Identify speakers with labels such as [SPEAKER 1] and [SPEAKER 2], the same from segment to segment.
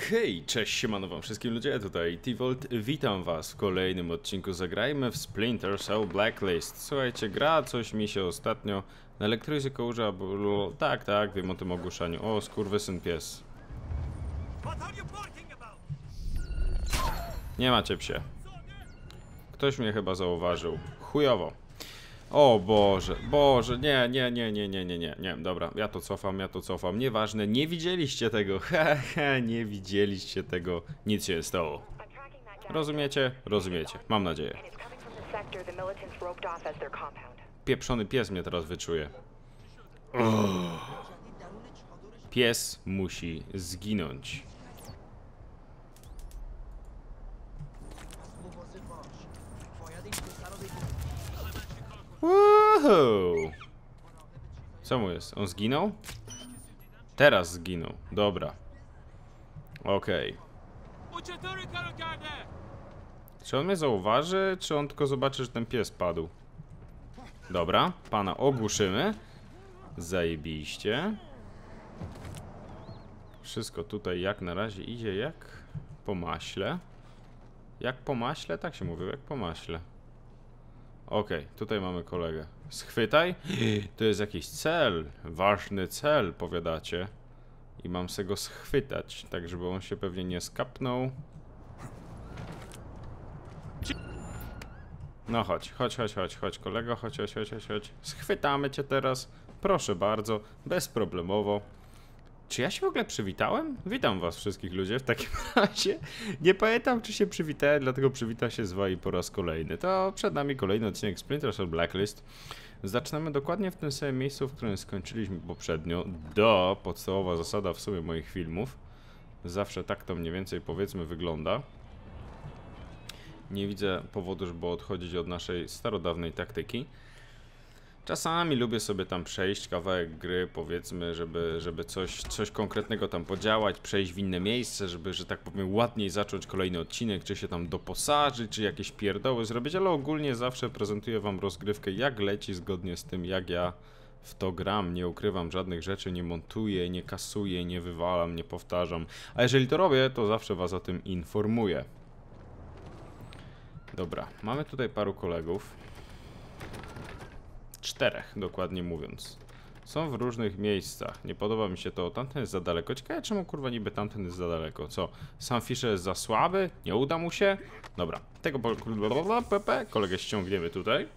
[SPEAKER 1] Hej, cześć, siemano wam wszystkim ludzie, tutaj T-Volt, witam was w kolejnym odcinku Zagrajmy w Splinter Cell Blacklist. Słuchajcie, gra coś mi się ostatnio na elektryzyko użyła, bo... Tak, tak, wiem o tym ogłuszaniu. O, skurwysyn pies. Nie macie psie. Ktoś mnie chyba zauważył. Chujowo. O Boże, Boże, nie, nie, nie, nie, nie, nie, nie, nie, dobra, ja to cofam, ja to cofam, nieważne, nie widzieliście tego, he, nie widzieliście tego, nic się nie stało. Rozumiecie? Rozumiecie, mam nadzieję. Pieprzony pies mnie teraz wyczuje. Uff. Pies musi zginąć. Co mu jest? On zginął? Teraz zginął. Dobra. Okej.
[SPEAKER 2] Karogardę!
[SPEAKER 1] Czy on mnie zauważy, czy on tylko zobaczy, że ten pies padł? Dobra, pana ogłuszymy. Zajebiście. Wszystko tutaj jak na razie idzie jak po maśle. Jak po maśle? Tak się mówił, jak po maśle. Okej, tutaj mamy kolegę. Schwytaj. To jest jakiś cel. Ważny cel, powiadacie. I mam se go schwytać, tak żeby on się pewnie nie skapnął. No chodź, chodź, chodź, chodź, chodź, kolego, chodź, chodź, chodź, chodź. Schwytamy cię teraz. Proszę bardzo, bezproblemowo. Czy ja się w ogóle przywitałem? Witam was wszystkich ludzie w takim razie. Nie pamiętam, czy się przywitałem, dlatego przywitam się z wami po raz kolejny. To przed nami kolejny odcinek Splinter Cell Blacklist. Zaczynamy dokładnie w tym samym miejscu, w którym skończyliśmy poprzednio. Do podstawowa zasada w sumie moich filmów. Zawsze tak to mniej więcej powiedzmy wygląda. Nie widzę powodu, żeby odchodzić od naszej starodawnej taktyki. Czasami lubię sobie tam przejść kawałek gry, powiedzmy, żeby, żeby coś, coś konkretnego tam podziałać, przejść w inne miejsce, żeby, że tak powiem, ładniej zacząć kolejny odcinek, czy się tam doposażyć, czy jakieś pierdoły zrobić, ale ogólnie zawsze prezentuję wam rozgrywkę jak leci, zgodnie z tym, jak ja w to gram, nie ukrywam żadnych rzeczy, nie montuję, nie kasuję, nie wywalam, nie powtarzam. A jeżeli to robię, to zawsze was o tym informuję. Dobra, mamy tutaj paru kolegów. Czterech, dokładnie mówiąc. Są w różnych miejscach. Nie podoba mi się to. Tamten jest za daleko. Ciekawe, czemu kurwa niby tamten jest za daleko. Co? Sam Fisher jest za słaby? Nie uda mu się? Dobra. Tego PP kolegę ściągniemy tutaj.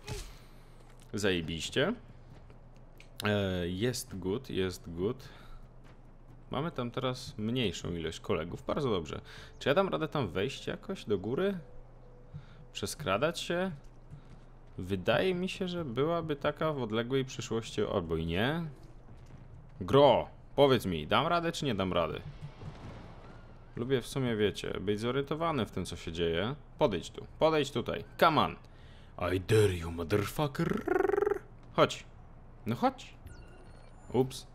[SPEAKER 1] Zajebiście. E, jest good, jest good. Mamy tam teraz mniejszą ilość kolegów. Bardzo dobrze. Czy ja dam radę tam wejść jakoś do góry? Przeskradać się? Wydaje mi się, że byłaby taka w odległej przyszłości, albo i nie. Gro, powiedz mi, dam radę czy nie dam rady? Lubię w sumie, wiecie, być zorientowany w tym, co się dzieje. Podejdź tu, podejdź tutaj. Come on. I dare you, motherfucker. Chodź. No chodź. Ups.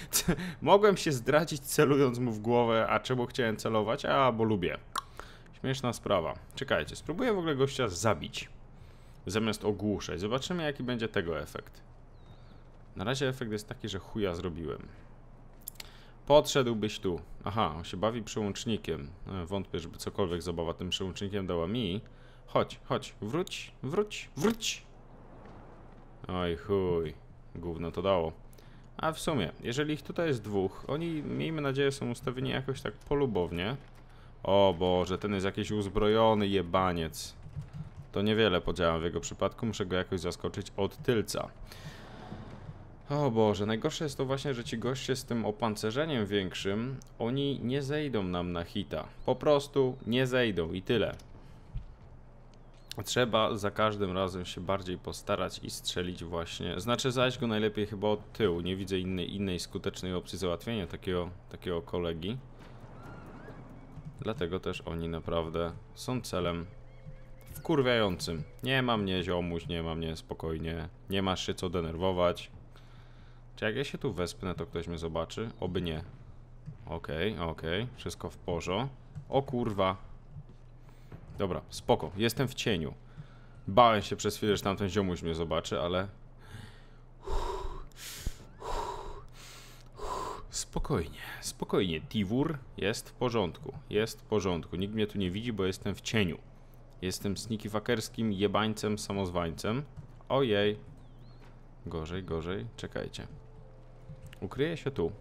[SPEAKER 1] Mogłem się zdradzić celując mu w głowę, a czemu chciałem celować? A, bo lubię. Śmieszna sprawa. Czekajcie, spróbuję w ogóle gościa zabić. Zamiast ogłuszać. Zobaczymy, jaki będzie tego efekt. Na razie efekt jest taki, że chuja zrobiłem. Podszedłbyś tu. Aha, on się bawi przełącznikiem. E, Wątpię, żeby cokolwiek zabawa tym przełącznikiem dała mi. Chodź, chodź, wróć, wróć, wróć. Oj chuj, gówno to dało. A w sumie, jeżeli ich tutaj jest dwóch, oni, miejmy nadzieję, są ustawieni jakoś tak polubownie. O Boże, ten jest jakiś uzbrojony jebaniec. To niewiele podziałam w jego przypadku, muszę go jakoś zaskoczyć od tylca. O Boże, najgorsze jest to właśnie, że ci goście z tym opancerzeniem większym, oni nie zejdą nam na hita. Po prostu nie zejdą i tyle. Trzeba za każdym razem się bardziej postarać i strzelić właśnie. Znaczy zajść go najlepiej chyba od tyłu. Nie widzę innej, innej skutecznej opcji załatwienia takiego, takiego kolegi. Dlatego też oni naprawdę są celem wkurwiającym. Nie ma mnie ziomuś, nie ma mnie spokojnie, nie masz się co denerwować. Czy jak ja się tu wespnę, to ktoś mnie zobaczy? Oby nie. Okej, okej, wszystko w porządku. O kurwa. Dobra, spoko, jestem w cieniu. Bałem się przez chwilę, że tamten ziomuś mnie zobaczy, ale... Spokojnie, spokojnie. Tiwur jest w porządku. Jest w porządku. Nikt mnie tu nie widzi, bo jestem w cieniu. Jestem snikifakerskim jebańcem, samozwańcem. Ojej. Gorzej, gorzej. Czekajcie. Ukryję się tu.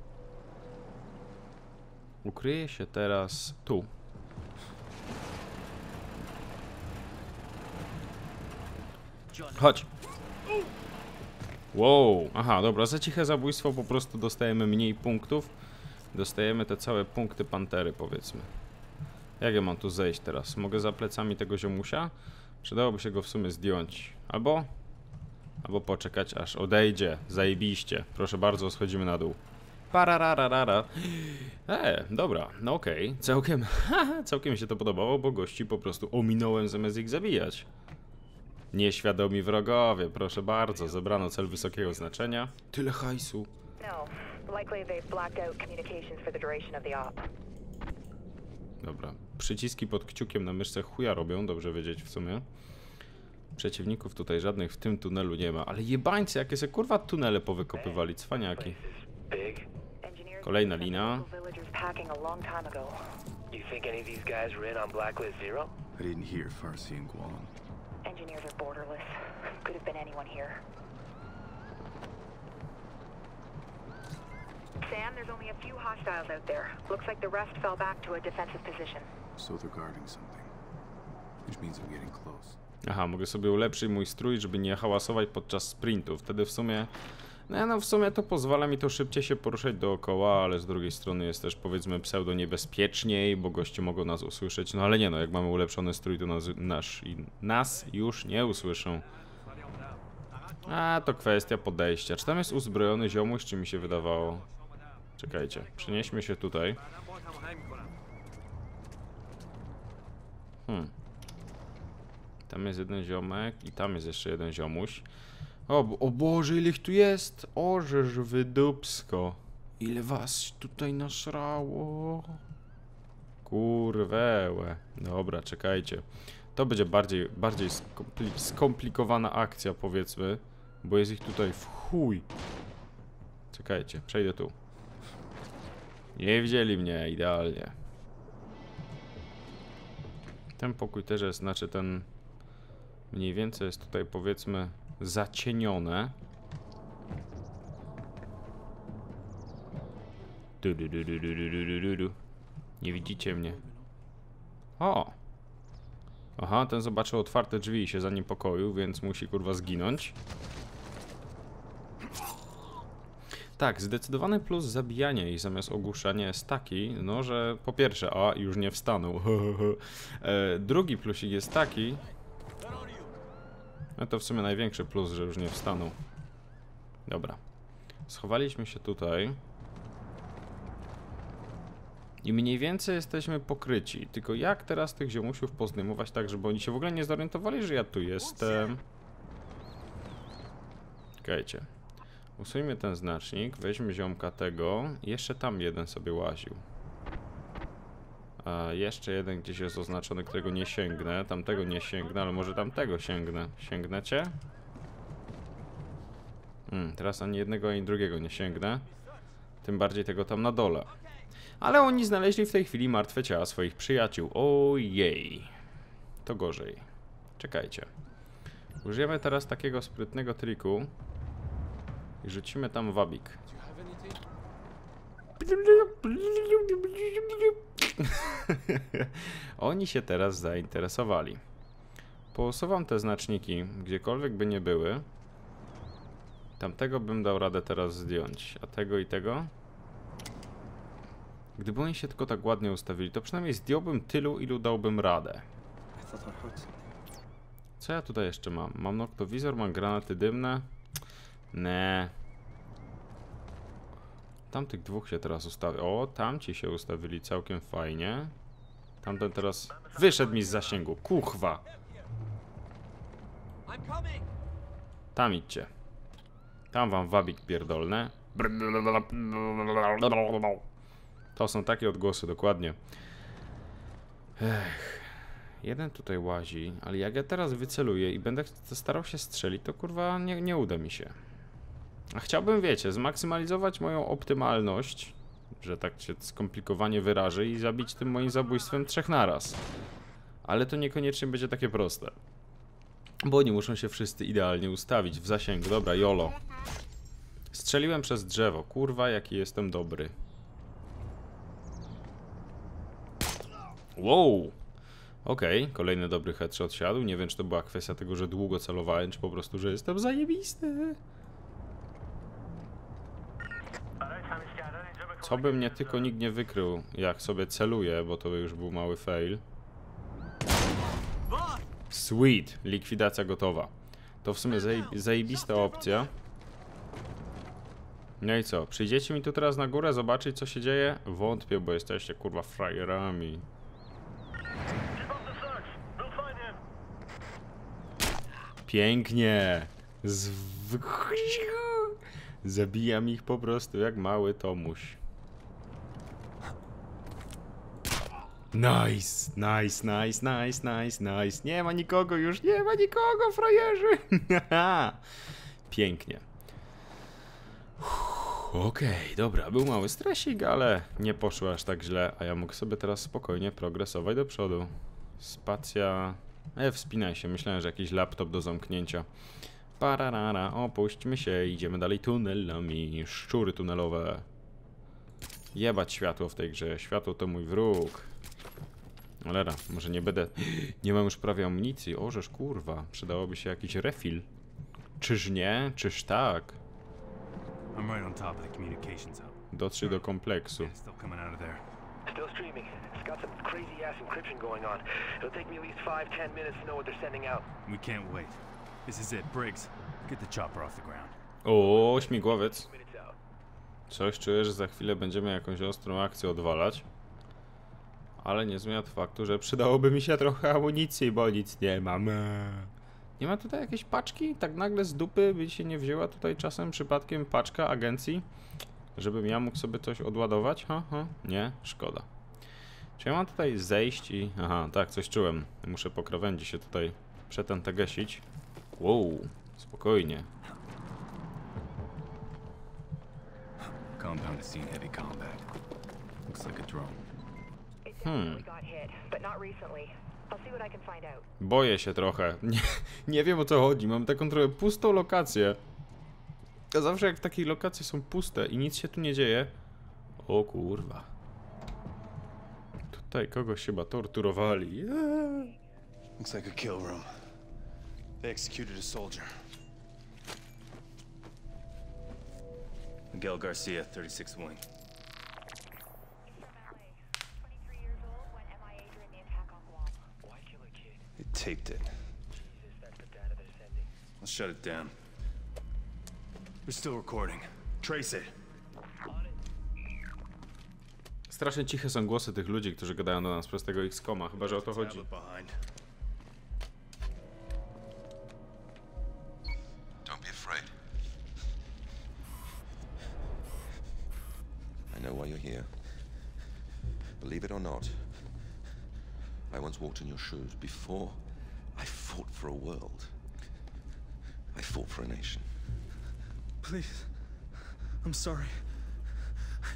[SPEAKER 1] Ukryję się teraz tu. Chodź. Wow, aha, dobra, za ciche zabójstwo po prostu dostajemy mniej punktów. Dostajemy te całe punkty pantery, powiedzmy. Jak ja mam tu zejść teraz? Mogę za plecami tego ziomusia? Przydałoby się go w sumie zdjąć. Albo... Albo poczekać aż odejdzie. Zajebiście. Proszę bardzo, schodzimy na dół. Parararara. E, dobra, no okej. Całkiem, całkiem mi się to podobało, bo gości po prostu ominąłem zamiast ich zabijać. Nieświadomi wrogowie, proszę bardzo, zebrano cel wysokiego znaczenia. Tyle hajsu. Dobra, przyciski pod kciukiem na myszce chuja robią, dobrze wiedzieć w sumie. Przeciwników tutaj żadnych w tym tunelu nie ma, ale jebańcy, jakie se kurwa tunele powykopywali, cwaniaki. Kolejna lina.
[SPEAKER 3] local villagers packing a long time ago.
[SPEAKER 4] You think any of these guys were in on Blacklist Zero?
[SPEAKER 5] I didn't hear Farsi and Guan.
[SPEAKER 3] Engineers are borderless. Could have been anyone here. Sam, there's only a few hostiles out there. Looks like the rest fell back to a defensive position.
[SPEAKER 5] So they're guarding something. Which means I'm getting close.
[SPEAKER 1] Aha, mogę sobie ulepszyć mój strój, żeby nie hałasować podczas sprintu. Wtedy w sumie... No, no w sumie to pozwala mi to szybciej się poruszać dookoła, ale z drugiej strony jest też powiedzmy pseudo niebezpieczniej, bo goście mogą nas usłyszeć. No ale nie no, jak mamy ulepszony strój, to nas, nasz, nas już nie usłyszą. A, to kwestia podejścia. Czy tam jest uzbrojony ziomuś, czy mi się wydawało? Czekajcie, przenieśmy się tutaj. Hmm. Tam jest jeden ziomek i tam jest jeszcze jeden ziomuś. O, o Boże, ile ich tu jest! O, żeż wydupsko. Ile was tutaj nasrało. Kurwełe. Dobra, czekajcie. To będzie bardziej, bardziej skompli skomplikowana akcja, powiedzmy. Bo jest ich tutaj w chuj. Czekajcie, przejdę tu. Nie widzieli mnie idealnie. Ten pokój też jest, znaczy ten mniej więcej jest tutaj powiedzmy zacienione. Du, du, du, du, du, du, du, du. Nie widzicie mnie. O! Aha, ten zobaczył otwarte drzwi i się zaniepokoił, więc musi kurwa zginąć. Tak, zdecydowany plus zabijania ich zamiast ogłuszania jest taki, no że po pierwsze, a już nie wstanął. e, drugi plusik jest taki, no to w sumie największy plus, że już nie wstanął. Dobra. Schowaliśmy się tutaj. I mniej więcej jesteśmy pokryci. Tylko jak teraz tych ziomusiów pozdejmować tak, żeby oni się w ogóle nie zorientowali, że ja tu jestem? Czekajcie. Usuńmy ten znacznik, weźmy ziomka tego. Jeszcze tam jeden sobie łaził. A jeszcze jeden gdzieś jest oznaczony, którego nie sięgnę. Tamtego nie sięgnę, ale może tamtego sięgnę. Sięgnecie? Hmm, teraz ani jednego, ani drugiego nie sięgnę. Tym bardziej tego tam na dole. Ale oni znaleźli w tej chwili martwe ciała swoich przyjaciół. Ojej. To gorzej. Czekajcie. Użyjemy teraz takiego sprytnego triku. I rzucimy tam wabik. Oni się teraz zainteresowali. Pousuwam te znaczniki, gdziekolwiek by nie były. Tamtego bym dał radę teraz zdjąć, a tego i tego? Gdyby oni się tylko tak ładnie ustawili, to przynajmniej zdjąłbym tylu, ilu dałbym radę. Co ja tutaj jeszcze mam? Mam noktowizor, mam granaty dymne. Ne. Tamtych dwóch się teraz ustawi. O, tamci się ustawili całkiem fajnie. Tamten teraz wyszedł mi z zasięgu. Kuchwa. Tam idźcie. Tam wam wabik pierdolne. To są takie odgłosy, dokładnie. Ech. Jeden tutaj łazi, ale jak ja teraz wyceluję i będę starał się strzelić, to kurwa nie, nie uda mi się. A chciałbym, wiecie, zmaksymalizować moją optymalność że tak się skomplikowanie wyrażę i zabić tym moim zabójstwem trzech naraz. Ale to niekoniecznie będzie takie proste. Bo oni muszą się wszyscy idealnie ustawić w zasięgu. Dobra, jolo. Strzeliłem przez drzewo. Kurwa, jaki jestem dobry. Wow! Okej, kolejny dobry headshot siadł. Nie wiem, czy to była kwestia tego, że długo celowałem, czy po prostu, że jestem zajebisty. Co by mnie tylko nikt nie wykrył, jak sobie celuję, bo to już był mały fail. Sweet, likwidacja gotowa. To w sumie zaje zajebista opcja. No i co, przyjdziecie mi tu teraz na górę zobaczyć co się dzieje? Wątpię, bo jesteście kurwa frajerami. Pięknie! Zw... Zabijam ich po prostu jak mały Tomuś. Nice, nice, nice, nice, nice, nice. Nie ma nikogo już, nie ma nikogo, frajerzy. Pięknie. Okej, dobra, był mały stresik, ale nie poszło aż tak źle, a ja mogę sobie teraz spokojnie progresować do przodu. Spacja... E, wspinaj się, myślałem, że jakiś laptop do zamknięcia. Pararara, opuśćmy się, idziemy dalej tunelami, szczury tunelowe. Jebać światło w tej grze, światło to mój wróg. Olera, może nie będę... Nie mam już prawie amunicji, ożeż kurwa, przydałoby się jakiś refill. Czyż nie? Czyż tak? Dotrzyj do kompleksu.
[SPEAKER 5] It's still coming out of there.
[SPEAKER 4] Still streaming. It's got some crazy ass encryption going on. It'll take me at least five, ten minutes to know what they're sending out.
[SPEAKER 5] We can't wait. This is it, Briggs. Get the chopper off the ground.
[SPEAKER 1] O, śmigłowiec. Coś czuję, że za chwilę będziemy jakąś ostrą akcję odwalać. Ale nie zmienia faktu, że przydałoby mi się trochę amunicji, bo nic nie mam. Nie ma tutaj jakiejś paczki? Tak nagle z dupy by się nie wzięła tutaj czasem przypadkiem paczka agencji? Żebym ja mógł sobie coś odładować? Ha, ha. Nie? Szkoda. Czy ja mam tutaj zejść i... Aha, tak, coś czułem. Muszę po krawędzi się tutaj przetętegesić. Wow, spokojnie.
[SPEAKER 5] Compound has seen heavy combat.
[SPEAKER 3] Out.
[SPEAKER 1] Boję się trochę. Nie, nie wiem o co chodzi. Mam taką trochę pustą lokację. A zawsze jak takie lokacje są puste i nic się tu nie dzieje. O kurwa. Tutaj kogoś chyba torturowali. Eee.
[SPEAKER 5] Looks like a kill room. They executed a soldier. Miguel Garcia, 36th Wing. They taped it.
[SPEAKER 4] Jesus, that's the data they're sending.
[SPEAKER 5] Let's shut it down. We're still recording. Trace it.
[SPEAKER 1] Strasznie ciche są głosy tych ludzi, którzy gadają do nas przez tego X-Koma, chyba że o to chodzi.
[SPEAKER 5] Tablet behind.
[SPEAKER 6] Don't be afraid. I know why you're here. Believe it or not, I once walked in your shoes before I fought for a world. I fought for a nation.
[SPEAKER 7] Please. I'm sorry.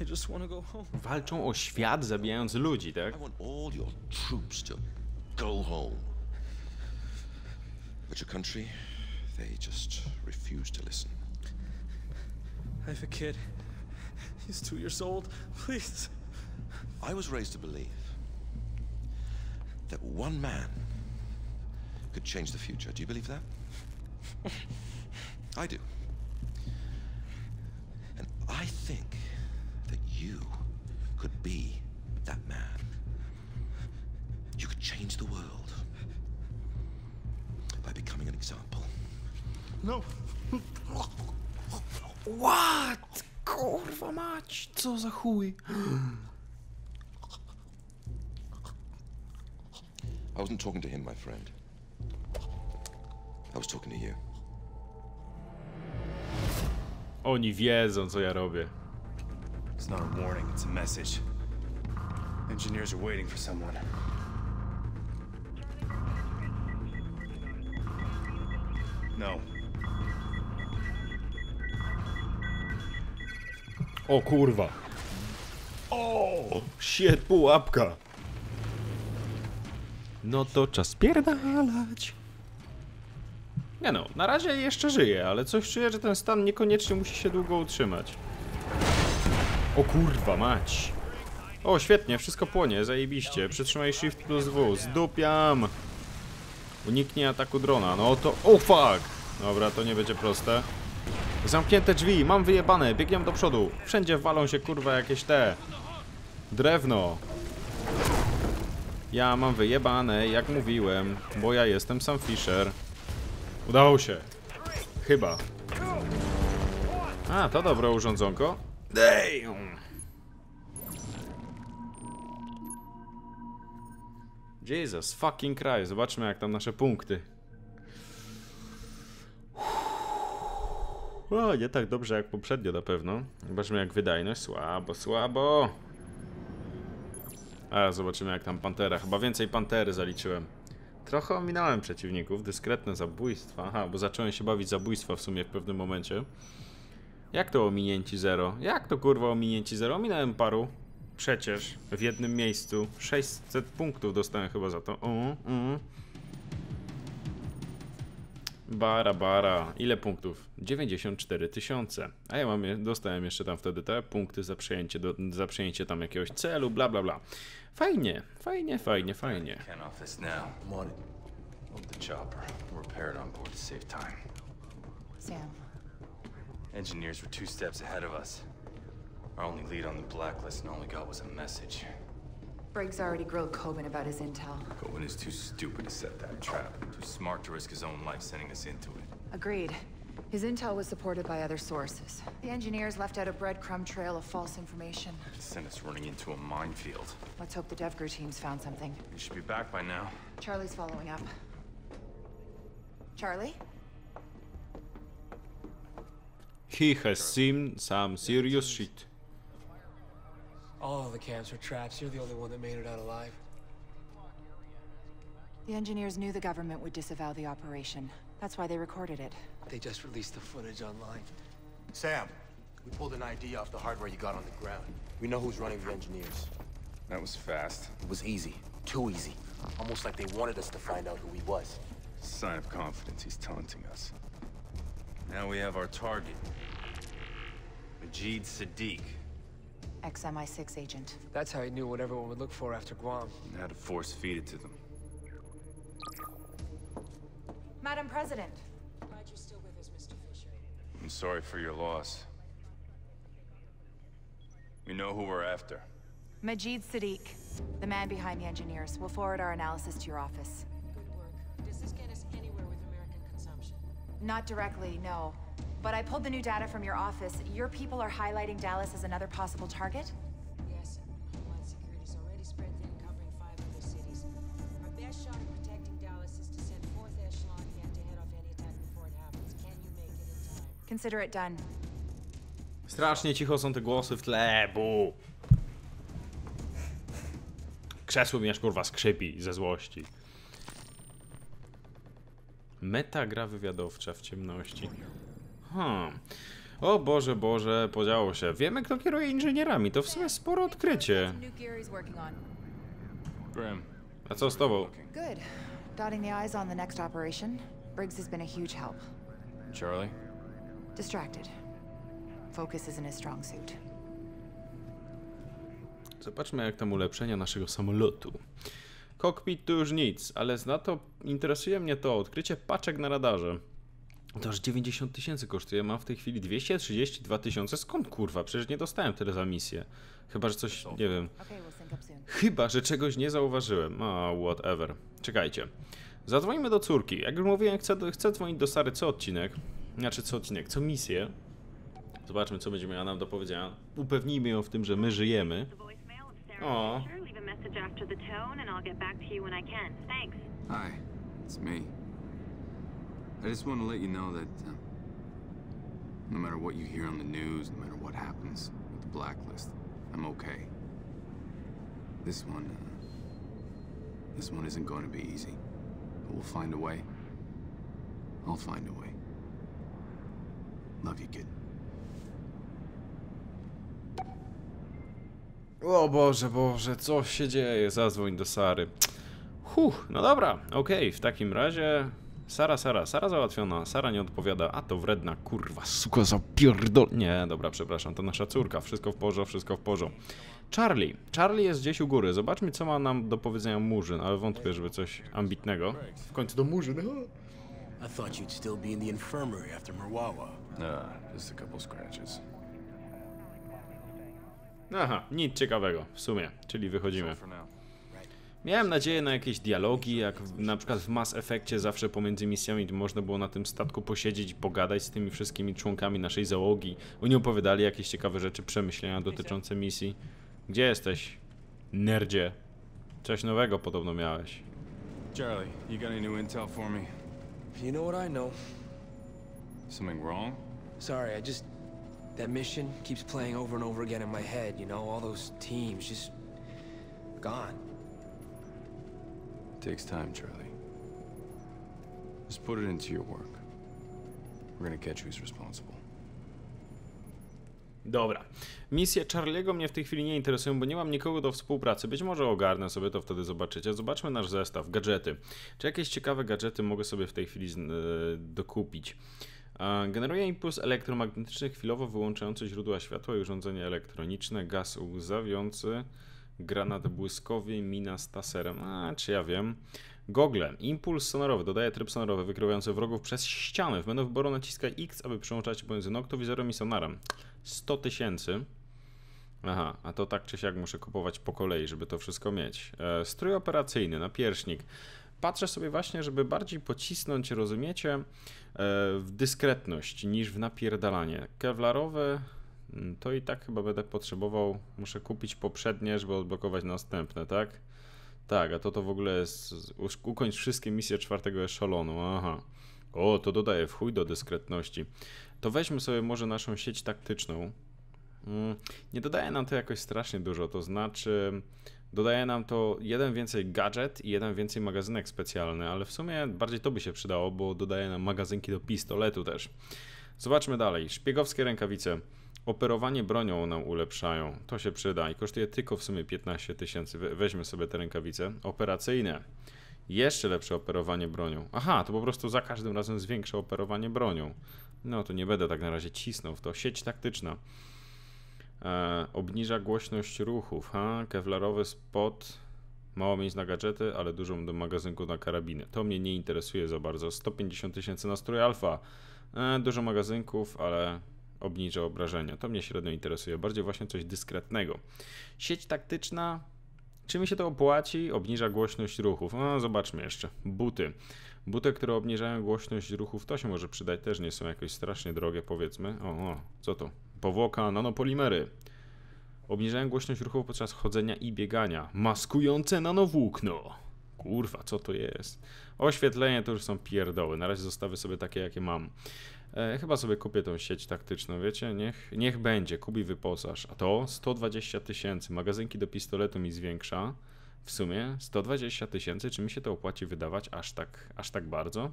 [SPEAKER 7] I just want to go home.
[SPEAKER 1] Walczą o świat, zabijając ludzi, tak?
[SPEAKER 6] I want all your troops to go home. But your country, they just refuse to listen.
[SPEAKER 7] I have a kid. He's two years old. Please.
[SPEAKER 6] I was raised to believe that one man could change the future. Do you believe that? I do. And I think that you could be that man. You could change the world by becoming an example.
[SPEAKER 7] No.
[SPEAKER 1] What? Kurwa mać, co za chuj.
[SPEAKER 6] I wasn't talking to him, my friend. I was talking to you.
[SPEAKER 1] Oni wiedzą, co ja robię.
[SPEAKER 5] It's not a warning, it's a message. Engineers are waiting for someone. No.
[SPEAKER 1] O kurwa. O, shit, pułapka. No to czas pierdalać. Nie no, na razie jeszcze żyję, ale coś czuję, że ten stan niekoniecznie musi się długo utrzymać. O kurwa mać. O, świetnie, wszystko płonie, zajebiście. Przytrzymaj Shift plus W, zdupiam. Uniknij ataku drona, no to... O fuck! Dobra, to nie będzie proste. Zamknięte drzwi, mam wyjebane, biegiem do przodu. Wszędzie walą się kurwa jakieś te... Drewno. Ja mam wyjebane, jak mówiłem, bo ja jestem sam Fisher. Udało się. Chyba. A, to dobre urządzonko. Damn. Jesus fucking Christ. Zobaczmy jak tam nasze punkty. O, nie tak dobrze jak poprzednio na pewno. Zobaczmy jak wydajność. Słabo, słabo. A, zobaczymy jak tam Pantera. Chyba więcej Pantery zaliczyłem. Trochę ominąłem przeciwników. Dyskretne zabójstwa. Aha, bo zacząłem się bawić zabójstwa w sumie w pewnym momencie. Jak to ominięci zero? Jak to kurwa ominięci zero? Ominąłem paru. Przecież w jednym miejscu 600 punktów dostałem chyba za to. O, o. Bara, bara. Ile punktów? 94 tysiące. A ja mam, je- dostałem jeszcze tam wtedy te punkty za przejęcie, do, za przejęcie tam jakiegoś celu, bla, bla, bla. Fajnie, fajnie, fajnie, fajnie.
[SPEAKER 8] Sam,
[SPEAKER 5] Engineers were two steps ahead of us. Our only lead on the blacklist and all we got was a message.
[SPEAKER 8] Briggs already grilled Coben about his intel.
[SPEAKER 5] Coben is too stupid to set that trap. Too smart to risk his own life sending us into it.
[SPEAKER 8] Agreed. His intel was supported by other sources. The engineers left out a breadcrumb trail of false information.
[SPEAKER 5] It sent us running into a minefield.
[SPEAKER 8] Let's hope the DevGru teams found something.
[SPEAKER 5] We should be back by now.
[SPEAKER 8] Charlie's following up. Charlie?
[SPEAKER 1] He has seen some serious shit.
[SPEAKER 9] All of the camps were traps. You're the only one that made it out alive.
[SPEAKER 8] The engineers knew the government would disavow the operation. That's why they recorded it.
[SPEAKER 9] They just released the footage online.
[SPEAKER 10] Sam, we pulled an ID off the hardware you got on the ground. We know who's running the engineers.
[SPEAKER 5] That was fast.
[SPEAKER 10] It was easy. Too easy. Almost like they wanted us to find out who he was.
[SPEAKER 5] Sign of confidence. He's taunting us. Now we have our target. Majid Sadiq.
[SPEAKER 8] Ex-MI6 agent.
[SPEAKER 9] That's how he knew what everyone would look for after Guam.
[SPEAKER 5] And how to force feed it to them.
[SPEAKER 8] Madam President. Glad you're still with us, Mr. Fisher.
[SPEAKER 5] I'm sorry for your loss. We know who we're after.
[SPEAKER 8] Majid Sadiq, the man behind the engineers. We'll forward our analysis to your office. Good work.
[SPEAKER 11] Does this get us anywhere with American consumption?
[SPEAKER 8] Not directly, no. But I pulled the new data from your office. Your people are highlighting Dallas as another possible target?
[SPEAKER 11] Yes. Homeland Security's already spread thin, covering five other cities. Our best shot at protecting Dallas is to send fourth echelon in to head off any attack before it happens. Can you make it in time?
[SPEAKER 8] Consider it done.
[SPEAKER 1] Strasznie cicho są te głosy w tle, bu. Krzesło mi aż kurwa skrzypi ze złości. Meta gra wywiadowcza w ciemności. Hmm. O Boże, Boże, podziało się. Wiemy, kto kieruje inżynierami. To w sumie spore odkrycie. A co z tobą?
[SPEAKER 8] Good. Dotting the I's on the next operation. Briggs has been a huge help.
[SPEAKER 5] Charlie?
[SPEAKER 8] Distracted. Focus isn't his strong suit.
[SPEAKER 1] Zobaczmy, jak tam ulepszenia naszego samolotu. Cockpit to już nic, ale za to interesuje mnie to odkrycie paczek na radarze. To aż 90 tysięcy kosztuje, mam w tej chwili 232 tysiące. Skąd kurwa? Przecież nie dostałem tyle za misję. Chyba, że coś, nie wiem. Chyba, że czegoś nie zauważyłem. A, whatever. Czekajcie. Zadzwonimy do córki. Jak już mówiłem, chcę, chcę dzwonić do Sary co odcinek. Znaczy co odcinek, co misję. Zobaczmy, co będzie miała nam do powiedzenia. Upewnijmy ją w tym, że my żyjemy. O.
[SPEAKER 12] Hi, it's me. I just want to let you know that uh, no matter what you hear on the news, no matter what happens with the blacklist, I'm okay. This one, uh, this one isn't going to be easy. But we'll find a way. I'll find a way. Love you, kid.
[SPEAKER 1] O Boże, Boże, co się dzieje? Zadzwoń do Sary. Huh, no dobra, okej, w takim razie... Sara, Sara, Sara załatwiona, Sara nie odpowiada, a to wredna kurwa, suka zapierdol... Nie, dobra, przepraszam, to nasza córka, wszystko w porządku, wszystko w porządku. Charlie, Charlie jest gdzieś u góry, zobaczmy co ma nam do powiedzenia Murzyn, ale wątpię, żeby coś ambitnego. W końcu do Murzyn,
[SPEAKER 10] I thought you'd still be in the infirmary after Murwawa.
[SPEAKER 5] Nah, just a couple scratches.
[SPEAKER 1] Aha, nic ciekawego, w sumie, czyli wychodzimy.
[SPEAKER 5] Now.
[SPEAKER 1] Miałem nadzieję na jakieś dialogi, jak w, na przykład w Mass Effectie zawsze pomiędzy misjami można było na tym statku posiedzieć i pogadać z tymi wszystkimi członkami naszej załogi. Oni opowiadali jakieś ciekawe rzeczy, przemyślenia dotyczące misji. Gdzie jesteś, nerdzie? Coś nowego podobno miałeś.
[SPEAKER 5] Charlie, you got any new intel for me?
[SPEAKER 10] You know what I know.
[SPEAKER 5] Something wrong?
[SPEAKER 10] Sorry, I just... That mission keeps playing over and over again in my head, you know? All those teams just... gone.
[SPEAKER 5] Takes time, Charlie. Just put it into your work. We're gonna catch who's responsible.
[SPEAKER 1] Dobra. Misje Charliego mnie w tej chwili nie interesują, bo nie mam nikogo do współpracy. Być może ogarnę sobie to wtedy zobaczycie. Zobaczmy nasz zestaw, gadżety. Czy jakieś ciekawe gadżety mogę sobie w tej chwili e, dokupić? E, Generuje impuls elektromagnetyczny chwilowo wyłączający źródła światła i urządzenie elektroniczne, gaz łzawiący, granat błyskowy, mina z taserem. A, czy ja wiem. Gogle. Impuls sonorowy. Dodaje tryb sonorowy wykrywający wrogów przez ścianę. W menu wyboru naciskaj X, aby przełączać pomiędzy noktowizorem i sonarem. 100 tysięcy. Aha, a to tak czy siak muszę kupować po kolei, żeby to wszystko mieć. E, strój operacyjny, napierśnik. Patrzę sobie właśnie, żeby bardziej pocisnąć, rozumiecie, e, w dyskretność niż w napierdalanie. Kevlarowe mm, to i tak chyba będę potrzebował, muszę kupić poprzednie, żeby odblokować następne, tak? Tak, a to to w ogóle jest ukończ wszystkie misje czwartego eszalonu, aha. O, to dodaje w chuj do dyskretności. To weźmy sobie może naszą sieć taktyczną. Mm, Nie dodaje nam to jakoś strasznie dużo, to znaczy dodaje nam to jeden więcej gadżet i jeden więcej magazynek specjalny, ale w sumie bardziej to by się przydało, bo dodaje nam magazynki do pistoletu też. Zobaczmy dalej. Szpiegowskie rękawice. Operowanie bronią nam ulepszają. To się przyda i kosztuje tylko w sumie 15 tysięcy. We- Weźmy sobie te rękawice. Operacyjne. Jeszcze lepsze operowanie bronią. Aha, to po prostu za każdym razem zwiększa operowanie bronią. No to nie będę tak na razie cisnął w to. Sieć taktyczna. E, obniża głośność ruchów. Ha? Kevlarowy spot. Mało miejsc na gadżety, ale dużo do magazynku na karabiny. To mnie nie interesuje za bardzo. 150 tysięcy na strój alfa. E, dużo magazynków, ale obniża obrażenia. To mnie średnio interesuje. Bardziej właśnie coś dyskretnego. Sieć taktyczna. Czy mi się to opłaci? Obniża głośność ruchów. No, zobaczmy jeszcze. Buty. Buty, które obniżają głośność ruchów, to się może przydać. Też nie są jakoś strasznie drogie, powiedzmy. O, o co to? Powłoka, nanopolimery. Obniżają głośność ruchów podczas chodzenia i biegania. Maskujące nanowłókno. Kurwa, co to jest? Oświetlenie to już są pierdoły. Na razie zostawię sobie takie, jakie mam. E, chyba sobie kupię tą sieć taktyczną, wiecie? Niech, niech będzie, kupi wyposaż. A to 120 tysięcy. Magazynki do pistoletu mi zwiększa. W sumie 120 tysięcy. Czy mi się to opłaci wydawać aż tak, aż tak bardzo?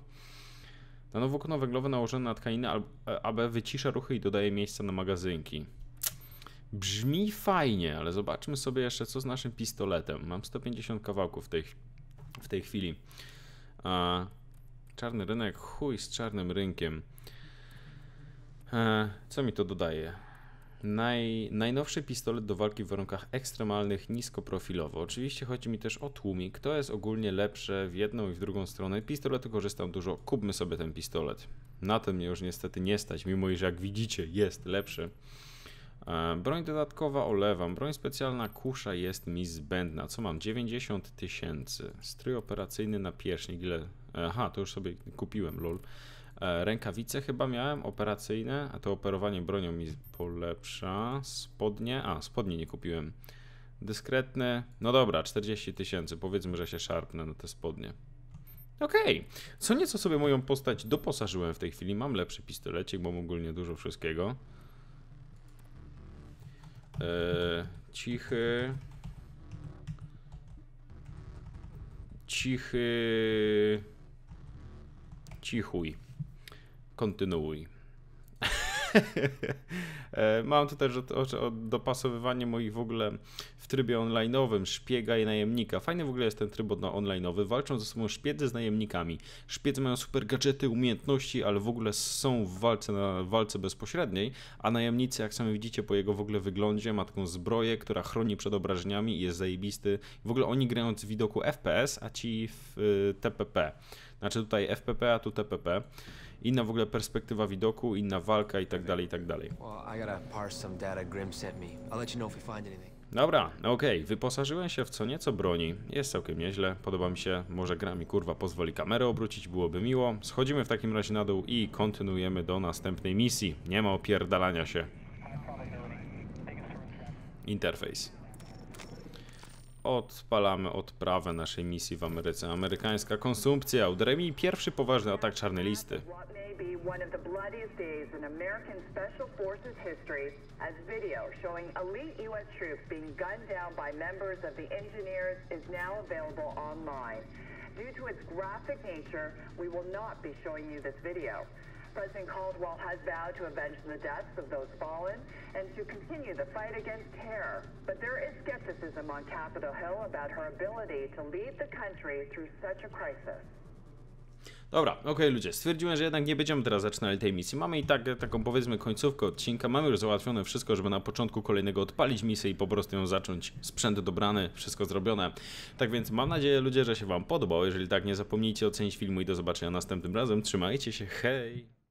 [SPEAKER 1] Nanowłókno węglowe nałożone na tkaninę al- e, AB wycisza ruchy i dodaje miejsca na magazynki. Brzmi fajnie, ale zobaczmy sobie jeszcze co z naszym pistoletem. Mam 150 kawałków w tej, w tej chwili. A, czarny rynek, chuj z czarnym rynkiem. E, co mi to dodaje? Naj, najnowszy pistolet do walki w warunkach ekstremalnych, niskoprofilowo. Oczywiście chodzi mi też o tłumik. To jest ogólnie lepsze w jedną i w drugą stronę. Pistoletu korzystam dużo. Kupmy sobie ten pistolet. Na ten mnie już niestety nie stać, mimo iż jak widzicie jest lepszy. E, Broń dodatkowa olewam. Broń specjalna kusza jest mi zbędna. Co mam? 90 tysięcy. Strój operacyjny na pierśnik. Ile? Aha, to już sobie kupiłem, lol. E, Rękawice chyba miałem operacyjne, a to operowanie bronią mi polepsza. Spodnie, a spodnie nie kupiłem. Dyskretne, no dobra, 40 tysięcy. Powiedzmy, że się szarpnę na te spodnie. Okej, co nieco sobie moją postać doposażyłem w tej chwili. Mam lepszy pistolecik, mam ogólnie dużo wszystkiego. E, cichy. Cichy. Cichuj. Kontynuuj. E, Mam tu też o, o, dopasowywanie moich w ogóle trybie online'owym, szpiega i najemnika. Fajny w ogóle jest ten tryb online'owy. Walczą ze sobą szpiedzy z najemnikami. Szpiedzy mają super gadżety, umiejętności, ale w ogóle są w walce, na walce bezpośredniej, a najemnicy, jak sami widzicie po jego w ogóle wyglądzie, ma taką zbroję, która chroni przed obrażeniami i jest zajebisty. W ogóle oni grają z widoku FPS, a ci w y, TPP. Znaczy tutaj FPP, a tu TPP. Inna w ogóle perspektywa widoku, inna walka i tak dalej, i tak dalej. Dobra, okej, wyposażyłem się w co nieco broni. Jest całkiem nieźle, podoba mi się. Może gra mi kurwa pozwoli kamerę obrócić, byłoby miło. Schodzimy w takim razie na dół i kontynuujemy do następnej misji. Nie ma opierdalania się. Interfejs. Odpalamy odprawę naszej misji w Ameryce. Amerykańska konsumpcja. Uderaj mi pierwszy poważny atak czarnej listy.
[SPEAKER 13] Due to its graphic nature, we will not be showing you this video. President Caldwell has vowed to avenge the deaths of those fallen and to continue the fight against terror. But there is skepticism on Capitol Hill about her ability to lead the country through such a crisis.
[SPEAKER 1] Dobra, okej ludzie, stwierdziłem, że jednak nie będziemy teraz zaczynali tej misji. Mamy i tak taką powiedzmy końcówkę odcinka, mamy już załatwione wszystko, żeby na początku kolejnego odpalić misję i po prostu ją zacząć. Sprzęt dobrany, wszystko zrobione. Tak więc mam nadzieję ludzie, że się wam podobało. Jeżeli tak, nie zapomnijcie ocenić filmu i do zobaczenia następnym razem. Trzymajcie się, hej!